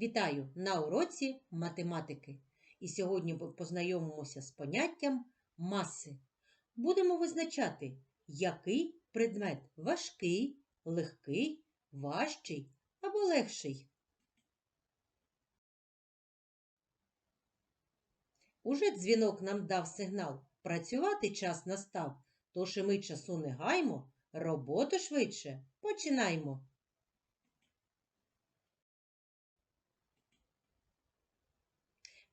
Вітаю на уроці математики. І сьогодні познайомимося з поняттям маси. Будемо визначати, який предмет важкий, легкий, важчий або легший. Уже дзвінок нам дав сигнал. Працювати час настав, тож і ми часу не гаймо, роботу швидше починаймо.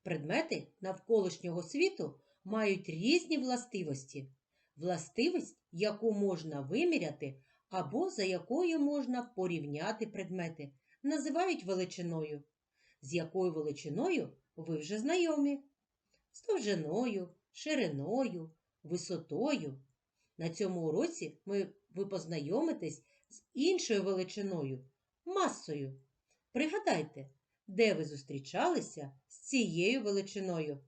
Предмети навколишнього світу мають різні властивості. Властивість, яку можна виміряти або за якою можна порівняти предмети, називають величиною. З якою величиною ви вже знайомі? З довжиною, шириною, висотою. На цьому уроці ми, ви познайомитесь з іншою величиною масою. Пригадайте, де ви зустрічалися з цією величиною.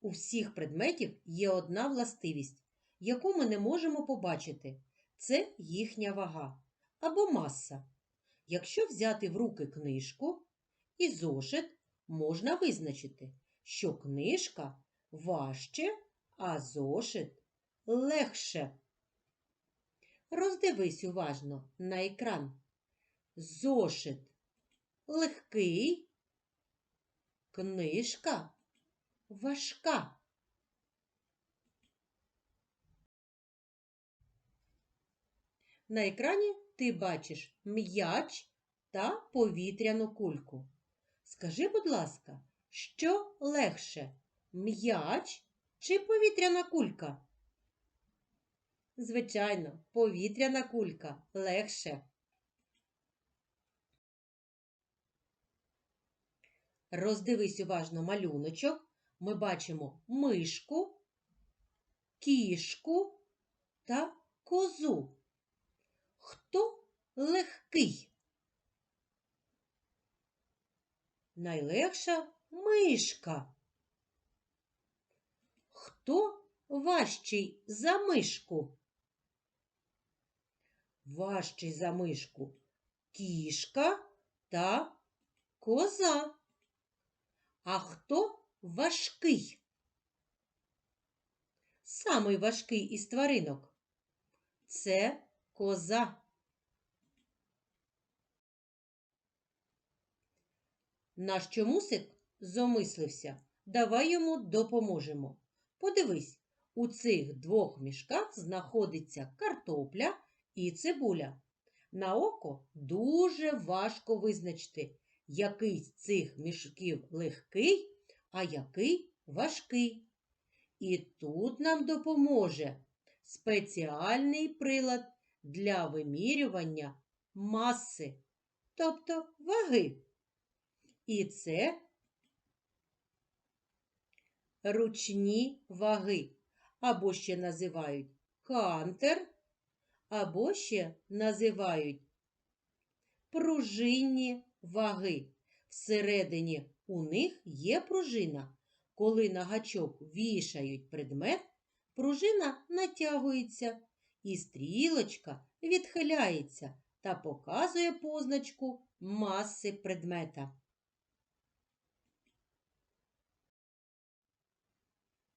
У всіх предметів є одна властивість, яку ми не можемо побачити. Це їхня вага або маса. Якщо взяти в руки книжку і зошит, можна визначити, що книжка важче, а зошит легше. Роздивись уважно на екран. Зошит легкий, книжка важка. На екрані ти бачиш м'яч та повітряну кульку. Скажи, будь ласка, що легше м'яч чи повітряна кулька? Звичайно, повітряна кулька легше. Роздивись уважно малюночок. Ми бачимо мишку, кішку та козу. Хто легкий? Найлегша мишка. Хто важчий за мишку? Важчий за мишку кішка та коза. А хто важкий? Самий важкий із тваринок це коза. Наш чомусик зомислився. Давай йому допоможемо. Подивись, у цих двох мішках знаходиться картопля і цибуля. На око дуже важко визначити, який з цих мішків легкий, а який важкий. І тут нам допоможе спеціальний прилад для вимірювання маси, тобто ваги. І це ручні ваги, або ще називають кантер, або ще називають пружинні ваги. Всередині у них є пружина. Коли на гачок вішають предмет, пружина натягується і стрілочка відхиляється та показує позначку маси предмета.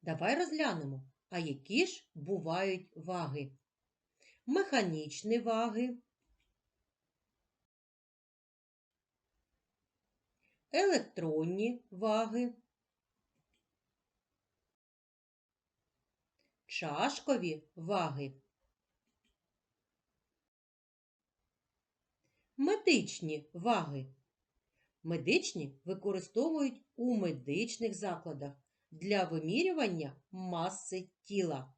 Давай розглянемо, а які ж бувають ваги. Механічні ваги, електронні ваги, чашкові ваги, медичні ваги. Медичні використовують у медичних закладах для вимірювання маси тіла.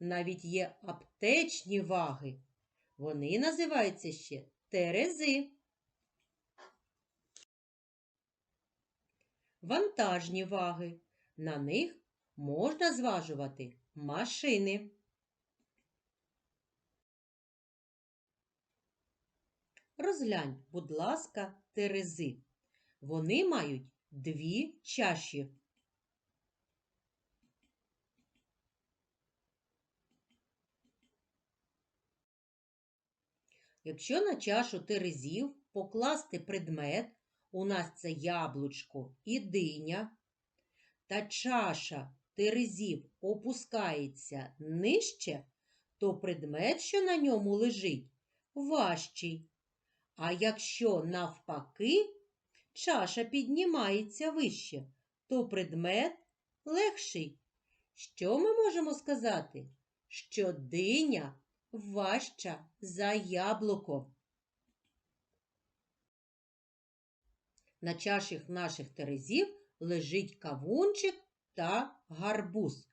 Навіть є аптечні ваги. Вони називаються ще терези. Вантажні ваги. На них можна зважувати машини. Розглянь, будь ласка, терези. Вони мають дві чаші. Якщо на чашу терезів покласти предмет, у нас це яблучко і диня, та чаша терезів опускається нижче, то предмет, що на ньому лежить, важчий. А якщо навпаки чаша піднімається вище, то предмет легший. Що ми можемо сказати? Що диня важча за яблуко. На чаші наших терезів лежить кавунчик та гарбуз.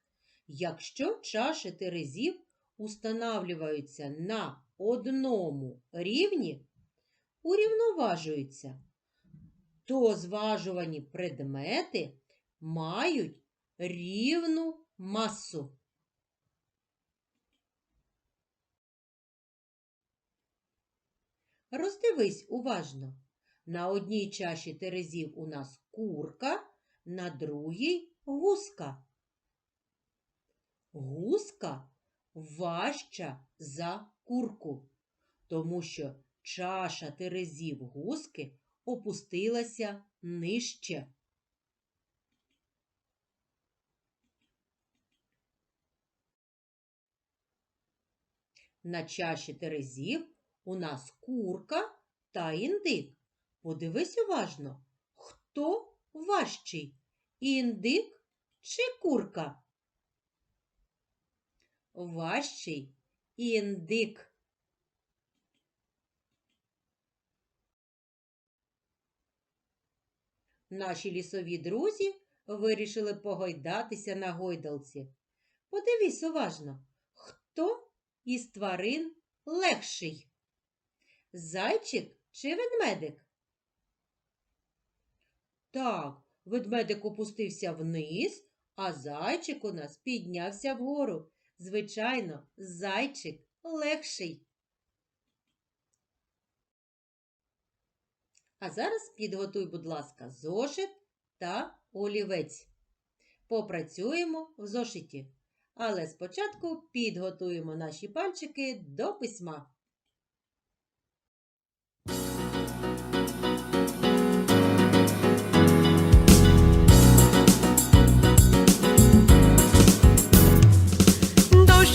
Якщо чаші терезів устанавлюються на одному рівні, урівноважуються, то зважувані предмети мають рівну масу. Роздивись уважно. На одній чаші терезів у нас курка, на другій гуска. Гуска важча за курку, тому що чаша терезів гуски опустилася нижче. На чаші терезів у нас курка та індик. Подивись уважно, хто важчий? Індик чи курка? Важчий індик. Наші лісові друзі вирішили погойдатися на гойдалці. Подивись уважно, хто із тварин легший? Зайчик чи ведмедик? Так, ведмедик опустився вниз, а зайчик у нас піднявся вгору. Звичайно, зайчик легший. А зараз підготуй, будь ласка, зошит та олівець. Попрацюємо в зошиті. Але спочатку підготуємо наші пальчики до письма.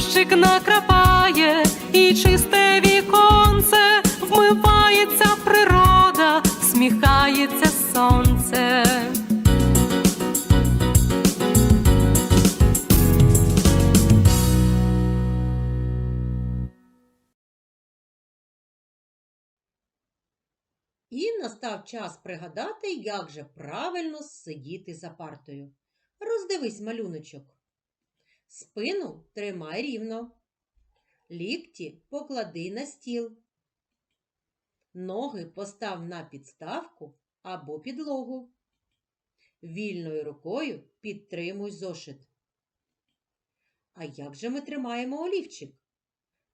Дощик накрапає і чисте віконце, вмивається природа, сміхається сонце. І настав час пригадати, як же правильно сидіти за партою. Роздивись малюночок. Спину тримай рівно. Лікті поклади на стіл. Ноги постав на підставку або підлогу. Вільною рукою підтримуй зошит. А як же ми тримаємо олівчик?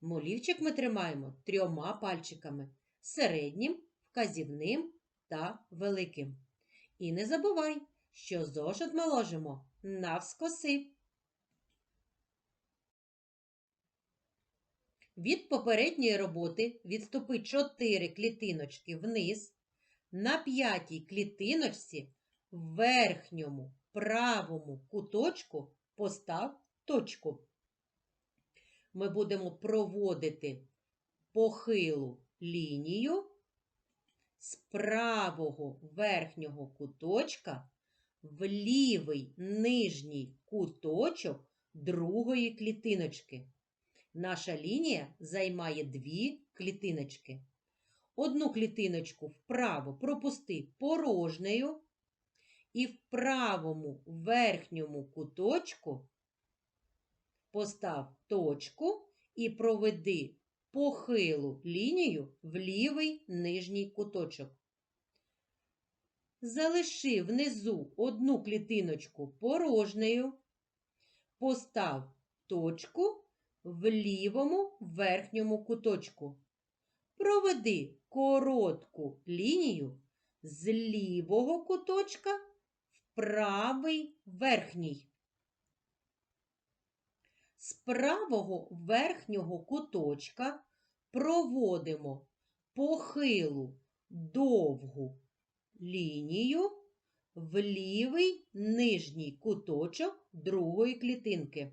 Олівчик ми тримаємо трьома пальчиками середнім, вказівним та великим. І не забувай, що зошит ми ложимо навскоси. Від попередньої роботи відступи 4 клітиночки вниз. На п'ятій клітиночці в верхньому правому куточку постав точку. Ми будемо проводити похилу лінію з правого верхнього куточка в лівий нижній куточок другої клітиночки. Наша лінія займає дві клітиночки. Одну клітиночку вправо пропусти порожнею і в правому верхньому куточку постав точку і проведи похилу лінію в лівий нижній куточок. Залиши внизу одну клітиночку порожнею. Постав точку в лівому верхньому куточку. Проведи коротку лінію з лівого куточка в правий верхній. З правого верхнього куточка проводимо похилу довгу лінію в лівий нижній куточок другої клітинки.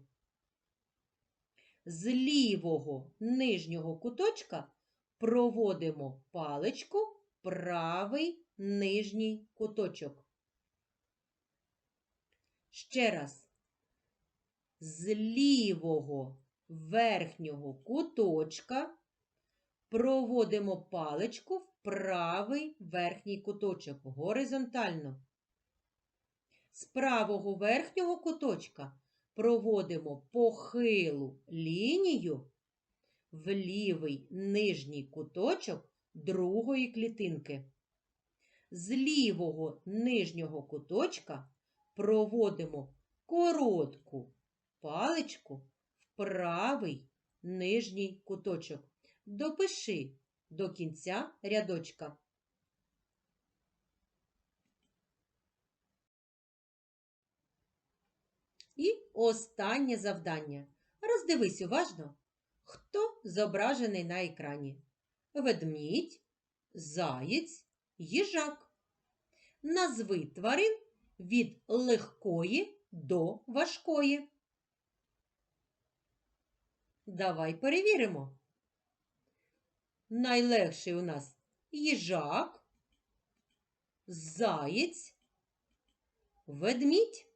З лівого нижнього куточка проводимо паличку правий нижній куточок. Ще раз. З лівого верхнього куточка проводимо паличку в правий верхній куточок горизонтально. З правого верхнього куточка проводимо похилу лінію в лівий нижній куточок другої клітинки. З лівого нижнього куточка проводимо коротку паличку в правий нижній куточок. Допиши до кінця рядочка. І останнє завдання. Роздивись уважно, хто зображений на екрані. Ведмідь, заєць, їжак. Назви тварин від легкої до важкої. Давай перевіримо. Найлегший у нас їжак, заєць, ведмідь.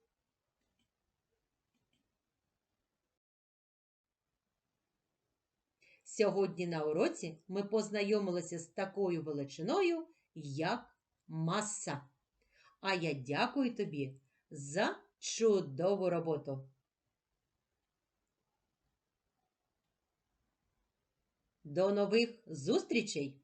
Сьогодні на уроці ми познайомилися з такою величиною, як маса. А я дякую тобі за чудову роботу. До нових зустрічей!